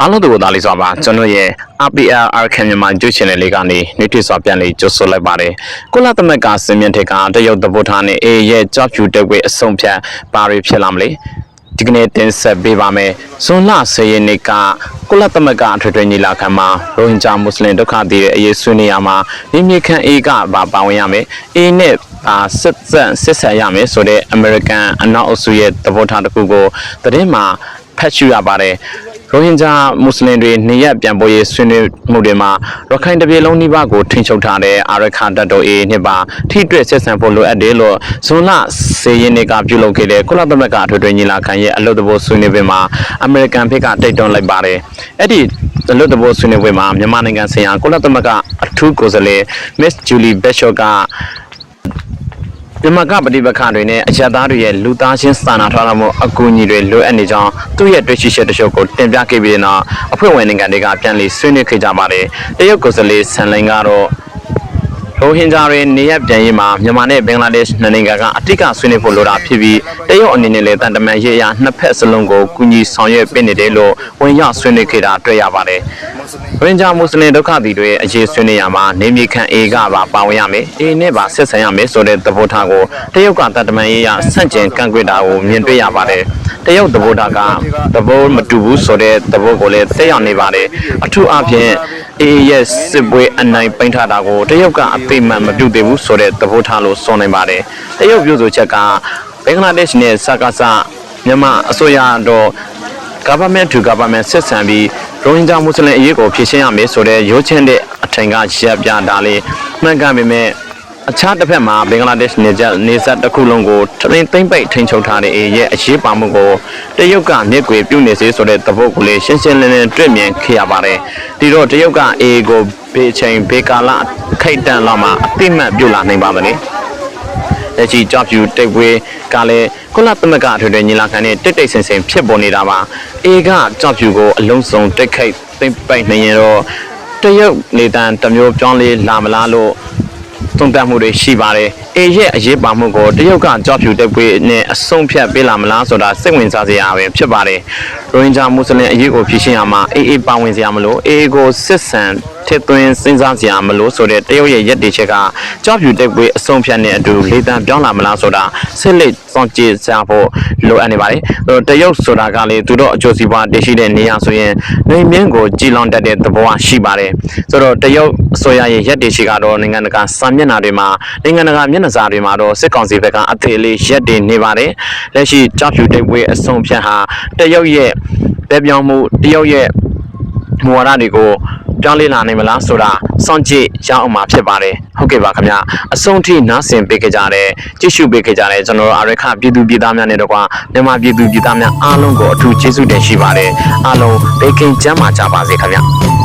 အားလုံးတို့သားလေးစွာပါကျွန်တော်ရဲ့ RPR Arkan မြန်မာကျူးချင်တဲ့လေးကနေနေထွေစွာပြန်လေးကြိုဆိုလိုက်ပါတယ်ကုလသမဂ္ဂစင်မြင့်ထက်ကတရုတ်သဘောထားနဲ့အေရဲ့ကြော့ဖြူတက်ဝဲအဆုံးဖြတ်ပါရီဖြစ်လာမလဲဒီကနေ့တင်ဆက်ပေးပါမယ်ဇွန်လ10ရက်နေ့ကကုလသမဂ္ဂအထွေထွေညီလာခံမှာရိုဟင်ဂျာမွတ်စလင်ဒုက္ခသည်ရဲ့အရေးဆွေးနွေးရမှာမိမိခံအေကပါပါဝင်ရမယ်အေနဲ့အာစစ်ဆက်စစ်ဆက်ရမယ်ဆိုတဲ့ American အနောက်အုပ်စုရဲ့သဘောထားတစ်ခုကိုသတင်းမှာဖတ်ရှုရပါတယ် ရိုဟင်ဂျာမွတ်စလင်တွေနေရက်ပြန်ပေါ်ရေးဆွေးနွေးမှုတွေမှာရခိုင်တပြည်လုံးနှိပါကိုထိန်းချုပ်ထားတဲ့အာရခတပ်တော် A နှစ်ပါထိတွေ့ဆက်ဆံဖို့လိုအပ်တယ်လို့ဇွန်လ10ရက်နေ့ကပြုလုပ်ခဲ့တဲ့ကုလသမဂ္ဂအထွေထွေညီလာခံရဲ့အလုပ်သဘောဆွေးနွေးပွဲမှာအမေရိကန်ဘက်ကတိုက်တွန်းလိုက်ပါတယ်အဲ့ဒီအလုပ်သဘောဆွေးနွေးပွဲမှာမြန်မာနိုင်ငံဆိုင်ရာကုလသမဂ္ဂအထူးကိုယ်စားလှယ် Miss Julie Bishop က မြန်မာကပဋိပက္ခတွေနဲ့အချက်သားတွေရဲ့လူသားချင်းစာနာထောက်ထားမှုအကူအညီတွေလိုအပ်နေကြောင်းသူ့ရဲ့တွေ့ရှိချက်တချို့ကိုတင်ပြခဲ့ပြီးတဲ့နောက်အဖွဲ့ဝင်နိုင်ငံတွေကပြန်လည်ဆွေးနွေးခဲ့ကြပါတယ်။တရုတ်ကိုယ်စားလှယ်ဆန်လိုင်းကတော့ ရိုဟင်ဂျာတွေနေရပ်ပြန်ရေးမှာမြန်မာနဲ့ဘင်္ဂလားဒေ့ရှ်နှစ်နိုင်ငံကအထူးကဆွေးနွေးဖို့လိုတာဖြစ်ပြီးတရုတ်အနေနဲ့လည်းတန်တမန်ရေးအရာနှစ်ဖက်စလုံးကိုကူညီဆောင်ရွက်ပေးနေတယ်လို့ဝန်ရောက်ဆွေးနွေးခဲ့တာတွေ့ရပါတယ်။ဝင်ဂျာမွတ်စလင်ဒုက္ခသည်တွေအရေးဆွေးနွေးရမှာနေမြေခံအေကပါပါဝင်ရမယ်။အေနဲ့ပါဆက်ဆံရမယ်ဆိုတဲ့သဘောထားကိုတရုတ်ကတတ်တမန်ရေးရဆန့်ကျင်ကန့်ကွက်တာကိုမြင်တွေ့ရပါတယ်။တရုတ်သဘောထားကသဘောမတူဘူးဆိုတဲ့သဘောကိုလည်းသိရောက်နေပါတယ်။အထူးအဖြင့် အေရဲ့စစ်ပွဲအနိုင်ပိန်းထားတာကိုတရုတ်ကအသိမှန်မပြုတ်သေးဘူးဆိုတဲ့သဘောထားလို့ဆိုနိုင်ပါတယ်။တရုတ်ပြောဆိုချက်ကဘင်္ဂလားဒေ့ရှ်နဲ့စကားစမြန်မာအစိုးရတော့ government to government ဆက်ဆံပြီးရိုဟင်ဂျာမွတ်စလင်အရေးကိုဖြေရှင်းရမယ်ဆိုတဲ့ရိုးချင်းတဲ့အထင်ကရပ်ပြတာလေးမှန်ကန်ပေမဲ့ အခြားတစ်ဖက်မှာဘင်္ဂလားဒေ့ရှ်နေဆက်နေဆက်တစ်ခုလုံးကိုထရင်းသိမ့်ပိတ်ထိန်ချုပ်ထားတဲ့အေရဲ့အရေးပါမှုကိုတရုတ်ကမြစ်ကွေပြုတ်နေစေဆိုတဲ့သဘောကိုလေးရှင်းရှင်းလင်းလင်းတွေ့မြင်ခဲ့ရပါတယ်ဒီတော့တရုတ်ကအေကိုဘေးချိန်ဘေးကာလခိတ်တန့်လောက်မှာအတိမတ်ပြုတ်လာနိုင်ပါမလဲလက်ရှိကြော့ဖြူတိတ်ဝေးကလည်းကုလသမဂ္ဂအထွေထွေညီလာခံနဲ့တိတ်တိတ်ဆင်ဆင်ဖြစ်ပေါ်နေတာပါအေကကြော့ဖြူကိုအလုံးစုံတိတ်ခိတ်သိမ့်ပိုက်နေရင်တော့တရုတ်နေတန်တစ်မျိုးပြောင်းလဲလာမလားလို့ သုံးသပ်မှုတွေရှိပါတယ်အေရဲ့အရေးပါမှုကိုတရုတ်ကကြော့ဖြူတိတ်ဝေးနဲ့အဆုံးဖြတ်ပေးလာမလားဆိုတာစိတ်ဝင်စားစရာပဲဖြစ်ပါတယ်ရိုဟင်ဂျာမွတ်စလင်အရေးကိုဖြေရှင်းရမှာအေအေပါဝင်စရာမလိုအေကိုစစ်ဆန် ထစ်သွင်းစဉ်းစားစရာမလိုဆိုတဲ့တရုတ်ရဲ့ရက်တီချက်ကကြော့ဖြူတိတ်ပွေးအဆုံးဖြတ်တဲ့အတူလေတံပြောင်းလာမလားဆိုတာဆက်လက်စောင့်ကြည့်ကြဖို့လိုအပ်နေပါတယ်။အဲတော့တရုတ်ဆိုတာကလေသူတို့အကျိုးစီးပွားတရှိတဲ့နေရာဆိုရင်နေမြင့်ကိုကြည်လောင်တတ်တဲ့သဘောရှိပါတယ်။ဆိုတော့တရုတ်အစိုးရရဲ့ရက်တီချက်ကတော့နိုင်ငံတကာစာမျက်နှာတွေမှာနိုင်ငံတကာမျက်နှာစာတွေမှာတော့စစ်ကောင်စီဘက်ကအသေးလေးရက်တီနေပါတယ်။လက်ရှိကြော့ဖြူတိတ်ပွေးအဆုံးဖြတ်ဟာတရုတ်ရဲ့ပဲပြောင်းမှုတရုတ်ရဲ့ မူဝါဒတွေကိုပြောင်းလဲလာနိုင်မလားဆိုတာစောင့်ကြည့်ရအောင်မှာဖြစ်ပါတယ်ဟုတ်ကဲ့ပါခင်ဗျာအဆုံးထိနားဆင်ပေးကြတဲ့ကြည့်ရှုပေးကြတဲ့ကျွန်တော်တို့အရခပြည်သူပြည်သားများနဲ့တော့ကမြန်မာပြည်သူပြည်သားများအားလုံးကိုအထူးကျေးဇူးတင်ရှိပါတယ်အားလုံးဘေကင်းကျမ်းမာကြပါစေခင်ဗျာ